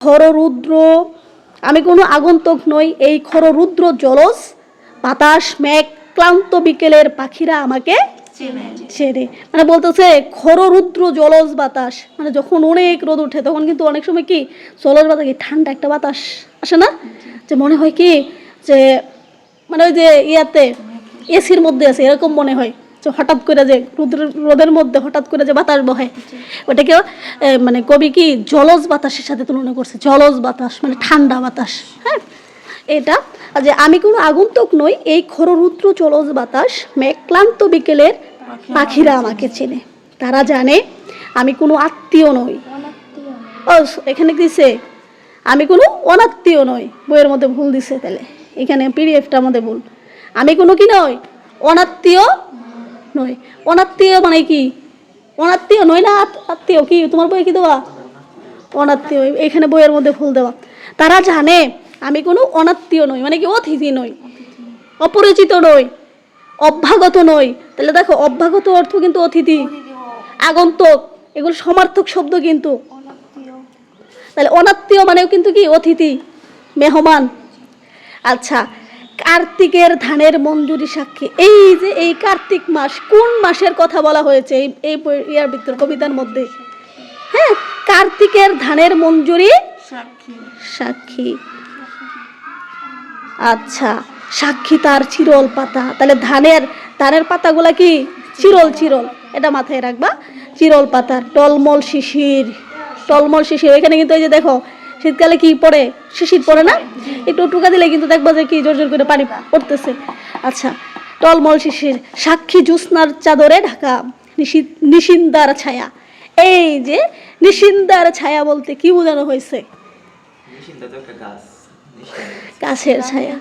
খররুদ্র আমি কোনো আগন্তক নই এই খররুদ্র জলস বাতাস মেঘ ক্লান্ত বিকেলের পাখিরা আমাকে ছেড়ে মানে বলতেছে খররুদ্র জলজ বাতাস। মানে যখন অনেক রোদ ওঠে তখন কিন্তু অনেক সময় কি জলজ বাতাস কি ঠান্ডা একটা বাতাস আসে না? যে মনে হয় কি যে মানে ওই যে ইয়াতে এসির মধ্যে আছে এরকম মনে হয়। হঠাৎ করে যে রোদ্র মধ্যে হঠাৎ করে যে বাতাস বহে ওটাকে মানে কবি কি জলজ বাতাসের সাথে তুলনা করছে, জলজ বাতাস মানে ঠান্ডা বাতাস হ্যাঁ? এটা যে আমি কোনো আগন্তুক নই, এই খররুদ্র জলজ বাতাস মেঘক্লান্ত বিকেলের পাখিরা আমাকে চেনে। তারা জানে আমি কোনো আত্মীয় নই। ও, এখানে দিছে, আমি কোনো অনাত্মীয় নই, বইয়ের মধ্যে ভুল দিছে তাহলে। এখানে পিডিএফটার মধ্যে ভুল। আমি কোনো কি নই, অনাত্মীয় নই অনাত্মীয় মানে কি? অনাত্মীয় নয় না আত- আত্মীয়? কি? তোমার বই কি দেওয়া? অনাত্মীয়। এখানে বইয়ের মধ্যে ভুল দেওয়া। তারা জানে, আমি কোনো অনাত্মীয় নই মানে কি অতিথি নই। অপরিচিত নই। অভ্যাগত নই। তাহলে দেখো অভ্যাগত অর্থ কিন্তু অতিথি। আগন্তক। এগুলো সমার্থক শব্দ কিন্তু। তাহলে অনাত্মীয় মানেও কিন্তু কি? অতিথি। মেহমান। আচ্ছা কার্তিকের ধানের মঞ্জুরি সাক্ষী। এই যে এই কার্তিক মাস কোন মাসের কথা বলা হয়েছে এই এই ইয়ার ভিতর কবিতার মধ্যে? হ্যাঁ কার্তিকের ধানের মঞ্জুরি সাক্ষী। সাক্ষী। আচ্ছা সাক্ষী তার চিরল পাতা। তাহলে ধানের ধানের পাতাগুলা কি? চিরল চিরল। এটা মাথায় রাখবা। চিরল পাতার টলমল শিশির। টলমল শিশির। এখানে কিন্তু এই যে দেখো শীতকালে কি পড়ে? শিশির পড়ে না? একটু টুকা দিলে কিন্তু দেখবা যে কি জোর জোর করে পানি পড়তেছে। আচ্ছা টলমল শিশির সাক্ষী জ্যোৎস্নার চাদরে ঢাকা নিশিন্দার ছায়া। এই যে নিশিন্দার ছায়া বলতে কি বোঝানো হয়েছে? নিশ্চিন্ত তো একটা গাছ নিশ্চিন্ত কাছের ছায়া।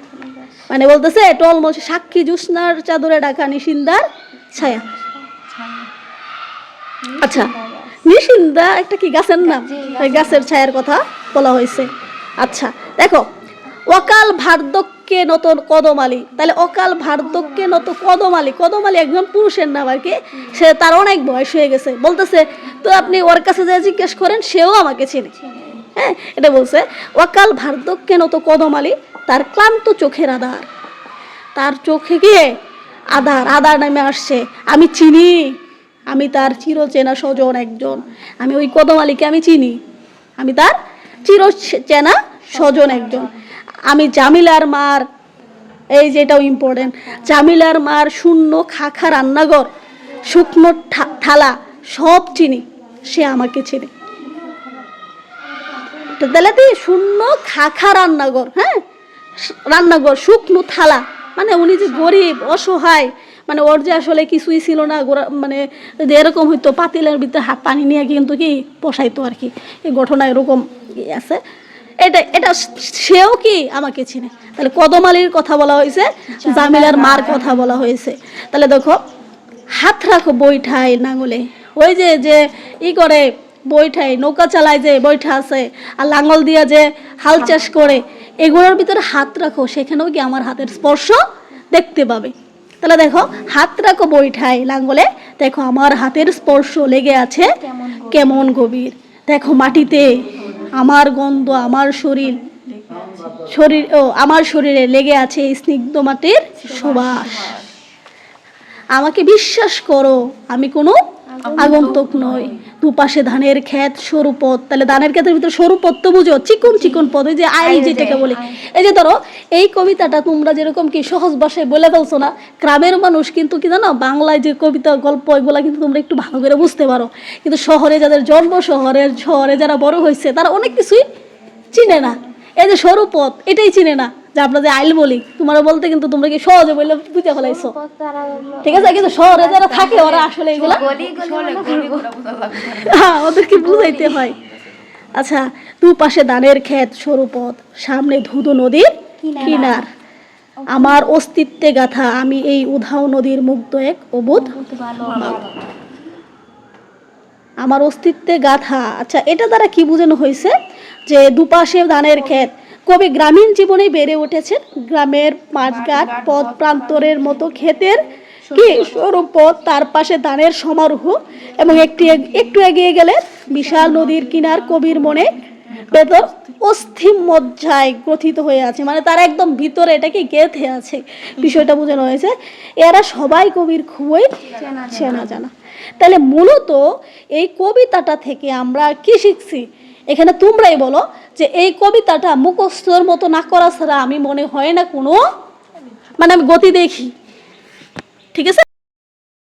মানে বলতেছে টলমল সাক্ষী জ্যোৎস্নার চাদরে ঢাকা নিশিন্দার ছায়া। আচ্ছা নিশিন্দা একটা কি গাছের নাম? গাছের ছায়ার কথা বলা হয়েছে। আচ্ছা দেখো অকাল ভার্ধক্যে নতুন কদমালি। তাহলে অকাল ভার্ধক্যে নতুন কদমালি কদমালি একজন পুরুষের নাম আর কি। সে তার অনেক বয়স হয়ে গেছে। বলতেছে তো আপনি ওর কাছে যা জিজ্ঞেস করেন সেও আমাকে চেনে। হ্যাঁ এটা বলছে অকাল ভার্ধক্যে নত কদমালি তার ক্লান্ত চোখের আধার। তার চোখে গিয়ে আধার আধার নামে আসছে আমি চিনি। আমি তার চিরচেনা স্বজন একজন। আমি ওই কদমালিকে আমি চিনি। আমি তার চির চেনা স্বজন একজন। আমি জামিলার মার, এই যেটাও ইম্পর্টেন্ট জামিলার মার শূন্য খাখা রান্নাঘর, শুকনো থালা সব চিনি। সে আমাকে চেনে। তাহলে তুই শূন্য খাখা রান্নাঘর হ্যাঁ? রান্নাঘর, শুকনো থালা। মানে উনি যে গরিব, অসহায় মানে ওর যে আসলে কিছুই ছিল না গোড়া মানে এরকম হইতো পাতিলের ভিতরে হাত পানি নিয়ে কিন্তু কি পোষাইতো আর কি। এই ঘটনা এরকম আছে। এটা এটা সেও কি আমাকে চিনে। তাহলে কদমালির কথা বলা হয়েছে জামিলার মার। কথা বলা হয়েছে। তাহলে দেখো হাত রাখো বৈঠায় নাঙলে। ওই যে যে ই করে বৈঠায় নৌকা চালায় যে বৈঠা আছে আর লাঙল দিয়া যে হাল চাষ করে এগুলোর ভিতরে হাত রাখো সেখানেও কি আমার হাতের স্পর্শ দেখতে পাবে। তাহলে দেখো হাত রাখো বৈঠায় লাঙ্গলে। দেখো আমার হাতের স্পর্শ লেগে আছে। কেমন গভীর? দেখো মাটিতে আমার গন্ধ আমার শরীর শরীর ও আমার শরীরে লেগে আছে এই স্নিগ্ধ মাটির সুবাস। আমাকে বিশ্বাস করো আমি কোনো আগন্তুক নই। দুপাশে ধানের ক্ষেত সরু পথ তাহলে ধানের ক্ষেতের ভিতরে সরু পথ তো বুঝো চিকন চিকন পথ ওই যে আই যেটাকে বলি। এই যে ধরো এই কবিতাটা তোমরা যেরকম কি সহজ ভাষায় বলে ফেলছো না গ্রামের মানুষ কিন্তু কি জানো বাংলায় যে কবিতা গল্প এগুলা কিন্তু তোমরা একটু ভালো করে বুঝতে পারো। কিন্তু শহরে যাদের জন্ম শহরের শহরে যারা বড় হয়েছে তারা অনেক কিছুই চিনে না। এই যে সরু পথ এটাই চিনে না যে আমরা যে আইল বলি তোমরা বলতে কিন্তু তোমরা কি সহজে বললে বুঝতে ফেলাইছো? ঠিক আছে কিন্তু শহরে যারা থাকে ওরা আসলে এগুলা হ্যাঁ ওদেরকে বুঝাইতে হয়? আচ্ছা দুপাশে ধানের ক্ষেত সরু পথ সামনে ধুধু নদীর কিনার। আমার অস্তিত্বে গাথা আমি এই উধাও নদীর মুগ্ধ এক অবুধ আমার অস্তিত্বে গাথা। আচ্ছা এটা দ্বারা কি বোঝানো হয়েছে? যে দুপাশে ধানের ক্ষেত। কবি গ্রামীণ জীবনে বেড়ে উঠেছেন গ্রামের মাঠঘাট পথ প্রান্তরের মতো ক্ষেতের কি সরু পথ, তার পাশে ধানের সমারোহ এবং একটি একটু এগিয়ে গেলে বিশাল নদীর কিনার কবির মনে ভেতর অস্থি মজ্জায় গ্রথিত হয়ে আছে। মানে তার একদম ভিতরে এটাকে গেঁথে আছে? বিষয়টা বোঝানো হয়েছে। এরা সবাই কবির খুবই চেনা জানা। তাহলে মূলত এই কবিতাটা থেকে আমরা কি শিখছি? এখানে তোমরাই বলো যে এই কবিতাটা মুখস্থর মতো না করা ছাড়া আমি মনে হয় না কোনো মানে আমি গতি দেখি। ঠিক আছে?